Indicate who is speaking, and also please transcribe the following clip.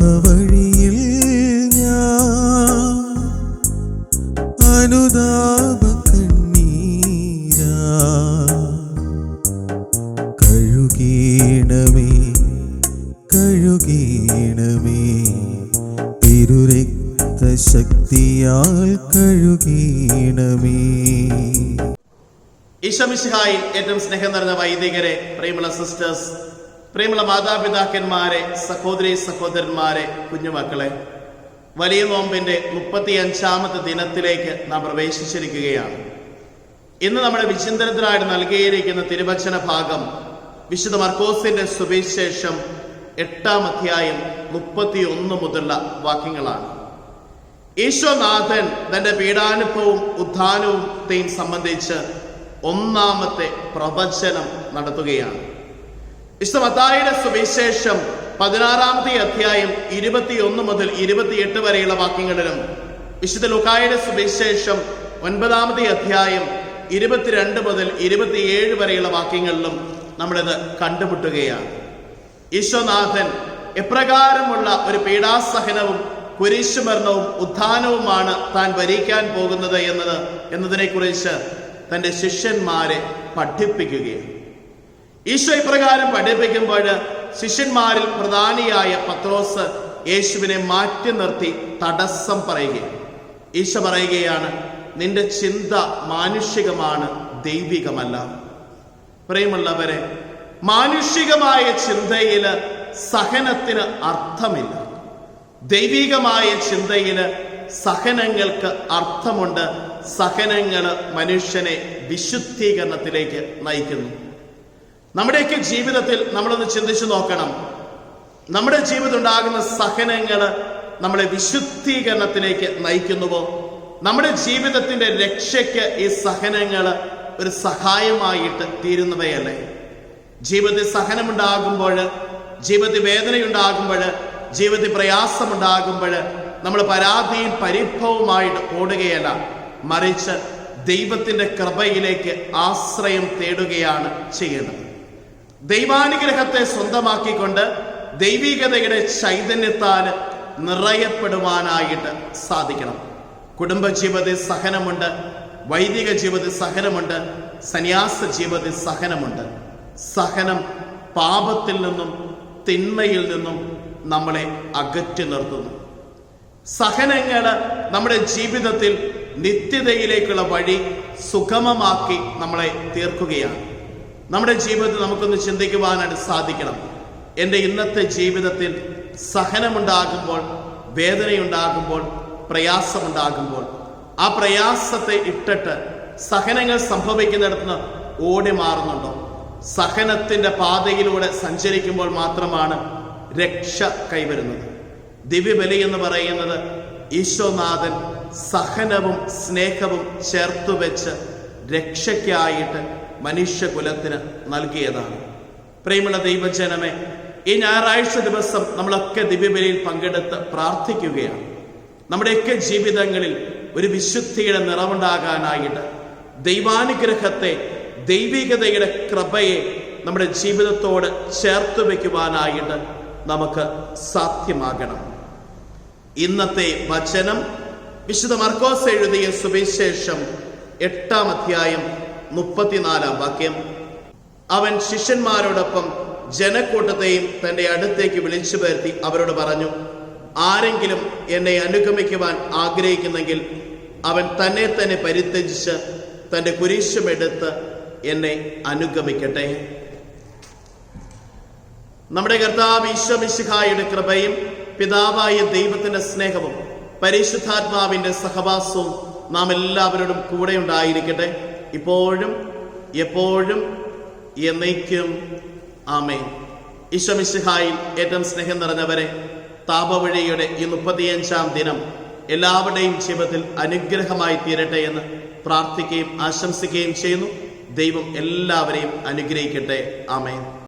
Speaker 1: പാപവഴിയിൽ ഞാൻ അനുതാപ കണ്ണീരാ. കഴുകീണമേ കഴുകീണമേ തിരുരക്തശക്തിയാൽ കഴുകീണമേ.
Speaker 2: ഈശമിശിഹായിൽ ഏറ്റവും സ്നേഹം നിറഞ്ഞ വൈദികരെ പ്രിയമുള്ള സിസ്റ്റേഴ്സ് പ്രിയമുള്ള മാതാപിതാക്കന്മാരെ സഹോദരി സഹോദരന്മാരെ കുഞ്ഞുമക്കളെ വലിയ നോമ്പിന്റെ മുപ്പത്തി അഞ്ചാമത്തെ ദിനത്തിലേക്ക് നാം പ്രവേശിച്ചിരിക്കുകയാണ്. ഇന്ന് നമ്മുടെ വിചിന്തനത്തിനായിട്ട് നൽകിയിരിക്കുന്ന തിരുവചന ഭാഗം വിശുദ്ധ മർക്കോസിന്റെ സുവിശേഷം എട്ടാം അധ്യായം മുപ്പത്തി ഒന്ന് മുതലുള്ള വാക്യങ്ങളാണ്. ഈശോനാഥൻ തന്റെ പീഡാനുഭവവും ഉത്ഥാനവും സംബന്ധിച്ച് ഒന്നാമത്തെ പ്രവചനം നടത്തുകയാണ്. വിശുദ്ധ മത്തായിയുടെ സുവിശേഷം പതിനാറാമത്തെ അധ്യായം ഇരുപത്തിയൊന്ന് മുതൽ ഇരുപത്തിയെട്ട് വരെയുള്ള വാക്യങ്ങളിലും വിശുദ്ധ ലുക്കായുടെ സുവിശേഷം ഒൻപതാമത്തെ അധ്യായം ഇരുപത്തിരണ്ട് മുതൽ ഇരുപത്തിയേഴ് വരെയുള്ള വാക്യങ്ങളിലും നമ്മളിത് കണ്ടുമുട്ടുകയാണ്. ഈശോനാഥൻ എപ്രകാരമുള്ള ഒരു പീഡാസഹനവും കുരിശുമരണവും ഉത്ഥാനവുമാണ് താൻ വരിക്കാൻ പോകുന്നത് എന്നത് എന്നതിനെക്കുറിച്ച് തന്റെ ശിഷ്യന്മാരെ പഠിപ്പിക്കുകയാണ്. ഈശോ ഇപ്രകാരം പഠിപ്പിക്കുമ്പോൾ ശിഷ്യന്മാരിൽ പ്രധാനിയായ പത്രോസ് യേശുവിനെ മാറ്റി നിർത്തി തടസ്സം പറയുകയാണ്. ഈശോ പറയുകയാണ് നിന്റെ ചിന്ത മാനുഷികമാണ് ദൈവികമല്ല. പ്രിയമുള്ളവരെ മാനുഷികമായ ചിന്തയിൽ സഹനത്തിന് അർത്ഥമില്ല. ദൈവികമായ ചിന്തയിൽ സഹനങ്ങൾക്ക് അർത്ഥമുണ്ട്. സഹനങ്ങൾ മനുഷ്യനെ വിശുദ്ധീകരണത്തിലേക്ക് നയിക്കുന്നു. നമ്മുടെയൊക്കെ ജീവിതത്തിൽ നമ്മളൊന്ന് ചിന്തിച്ചു നോക്കണം. നമ്മുടെ ജീവിതം ഉണ്ടാകുന്ന സഹനങ്ങൾ നമ്മളെ വിശുദ്ധീകരണത്തിലേക്ക് നയിക്കുന്നുവോ? നമ്മുടെ ജീവിതത്തിന്റെ രക്ഷയ്ക്ക് ഈ സഹനങ്ങൾ ഒരു സഹായമായിട്ട് തീരുന്നവയല്ലേ? ജീവിതത്തിൽ സഹനമുണ്ടാകുമ്പോൾ ജീവിതത്തിൽ വേദനയുണ്ടാകുമ്പോൾ ജീവിതത്തിൽ പ്രയാസമുണ്ടാകുമ്പോൾ നമ്മൾ പരാതിയും പരിഭവമായിട്ട് ഓടുകയല്ല. മറിച്ച് ദൈവത്തിന്റെ കൃപയിലേക്ക് ആശ്രയം തേടുകയാണ് ചെയ്യേണ്ടത് ദൈവാനുഗ്രഹത്തെ സ്വന്തമാക്കിക്കൊണ്ട് ദൈവികതയുടെ ചൈതന്യത്താൽ നിറയപ്പെടുവാനായിട്ട് സാധിക്കണം. കുടുംബജീവിതത്തിൽ സഹനമുണ്ട് വൈദിക ജീവിതത്തിൽ സഹനമുണ്ട് സന്യാസ ജീവിതത്തിൽ സഹനമുണ്ട്. സഹനം പാപത്തിൽ നിന്നും തിന്മയിൽ നിന്നും നമ്മളെ അകറ്റി നിർത്തുന്നു. സഹനങ്ങൾ നമ്മുടെ ജീവിതത്തിൽ നിത്യതയിലേക്കുള്ള വഴി സുഗമമാക്കി നമ്മളെ തീർക്കുകയാണ്. നമ്മുടെ ജീവിതത്തിൽ നമുക്കൊന്ന് ചിന്തിക്കുവാനായിട്ട് സാധിക്കണം. എന്റെ ഇന്നത്തെ ജീവിതത്തിൽ സഹനമുണ്ടാകുമ്പോൾ വേദനയുണ്ടാകുമ്പോൾ പ്രയാസമുണ്ടാകുമ്പോൾ ആ പ്രയാസത്തെ ഇട്ടിട്ട് സഹനങ്ങൾ സംഭവിക്കുന്നിടത്ത് നിന്ന് ഓടി മാറുന്നുണ്ടോ? സഹനത്തിന്റെ പാതയിലൂടെ സഞ്ചരിക്കുമ്പോൾ മാത്രമാണ് രക്ഷ കൈവരുന്നത്. ദിവ്യബലി എന്ന് പറയുന്നത് ഈശോനാഥൻ സഹനവും സ്നേഹവും ചേർത്തു വെച്ച് രക്ഷയ്ക്കായിട്ട് മനുഷ്യകുലത്തിന് നൽകിയതാണ്. പ്രേമുള്ള ദൈവജനമേ ഈ ഞായറാഴ്ച ദിവസം നമ്മളൊക്കെ ദിവ്യബലിയിൽ പങ്കെടുത്ത് പ്രാർത്ഥിക്കുകയാണ്. നമ്മുടെയൊക്കെ ജീവിതങ്ങളിൽ ഒരു വിശുദ്ധിയുടെ നിറവുണ്ടാകാനായിട്ട് ദൈവാനുഗ്രഹത്തെ ദൈവികതയുടെ കൃപയെ നമ്മുടെ ജീവിതത്തോട് ചേർത്ത് വയ്ക്കുവാനായിട്ട് നമുക്ക് സാധ്യമാകണം. ഇന്നത്തെ വചനം വിശുദ്ധ മർക്കോസ് എഴുതിയ സുവിശേഷം എട്ടാം അധ്യായം മുപ്പത്തിനാലാം വാക്യം. അവൻ ശിഷ്യന്മാരോടൊപ്പം ജനക്കൂട്ടത്തെയും തന്റെ അടുത്തേക്ക് വിളിച്ചു വരുത്തി അവരോട് പറഞ്ഞു ആരെങ്കിലും എന്നെ അനുഗമിക്കുവാൻ ആഗ്രഹിക്കുന്നെങ്കിൽ അവൻ തന്നെ തന്നെ പരിത്യജിച്ച് തന്റെ കുരിശുമെടുത്ത് എന്നെ അനുഗമിക്കട്ടെ. നമ്മുടെ കർത്താവ് ഈശ്വമിശിഖായുടെ കൃപയും പിതാവായ ദൈവത്തിന്റെ സ്നേഹവും പരിശുദ്ധാത്മാവിന്റെ സഹവാസവും നാം എല്ലാവരോടും കൂടെ ഉണ്ടായിരിക്കട്ടെ ഇപ്പോഴും എപ്പോഴും എന്നേക്കും ആമേ ഈശ്വമിസ്ഹായി ഏറ്റവും സ്നേഹം നിറഞ്ഞവരെ താപവഴിയുടെ ഈ മുപ്പത്തിയഞ്ചാം ദിനം എല്ലാവരുടെയും ജീവിതത്തിൽ അനുഗ്രഹമായി തീരട്ടെ എന്ന് പ്രാർത്ഥിക്കുകയും ആശംസിക്കുകയും ചെയ്യുന്നു. ദൈവം എല്ലാവരെയും അനുഗ്രഹിക്കട്ടെ. ആമേൻ.